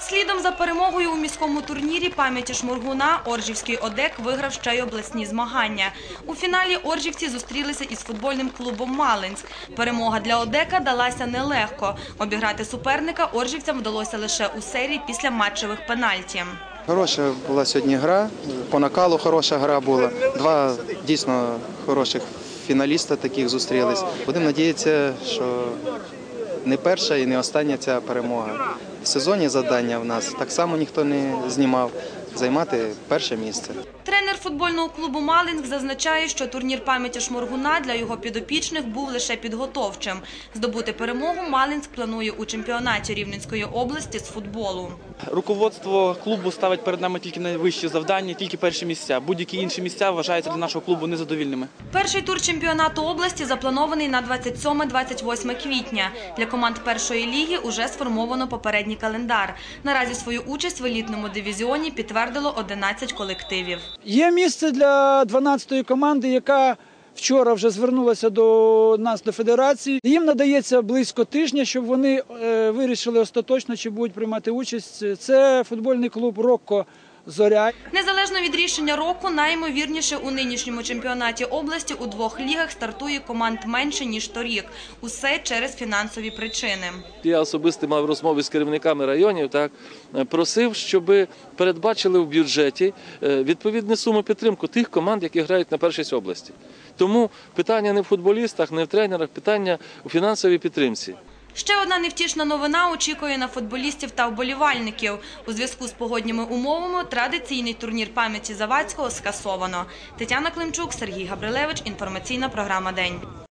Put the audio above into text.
Слідом за перемогою у міському турнірі пам'яті Шморгуна Оржівський ОДЕК виграв ще й обласні змагання. У фіналі Оржівці зустрілися із футбольним клубом Малинськ. Перемога для ОДЕКа далася нелегко. Обіграти суперника Оржівцям вдалося лише у серії після матчевих пенальті. Хороша була сьогодні гра, по накалу хороша гра була. Два дійсно хороших фіналіста таких зустрілись. Будемо надіятися, що не перша і не остання ця перемога. В сезоні завдання в нас так само ніхто не знімав займати перше місце. Тренер футбольного клубу Малинськ зазначає, що турнір пам'яті Шморгуна для його підопічних був лише підготовчим. Здобути перемогу Малинськ планує у чемпіонаті Рівненської області з футболу. Руководство клубу ставить перед нами тільки найвищі завдання, тільки перші місця. Будь-які інші місця вважаються для нашого клубу незадовільними. Перший тур чемпіонату області запланований на 27-28 квітня. Для команд першої ліги уже сформовано попередній календар. Наразі свою участь в елітному дивізіоні підтвердило 11 колективів. Є місце для 12-ї команди, яка вчора вже звернулася до нас до федерації. Їм надається близько тижня, щоб вони е, вирішили остаточно, чи будуть приймати участь. Це футбольний клуб Рокко Зоря. Незалежно від рішення року, найімовірніше у нинішньому чемпіонаті області у двох лігах стартує команд менше ніж торік. Усе через фінансові причини. Я особисто мав розмови з керівниками районів, так просив, щоб передбачили в бюджеті е, відповідну суму підтримку тих команд, які грають на першість області. Тому питання не в футболістах, не в тренерах, питання у фінансовій підтримці. Ще одна невтішна новина очікує на футболістів та вболівальників. У зв'язку з погодніми умовами традиційний турнір пам'яті Завадського скасовано. Тетяна Климчук, Сергій Габрилевич. Інформаційна програма День.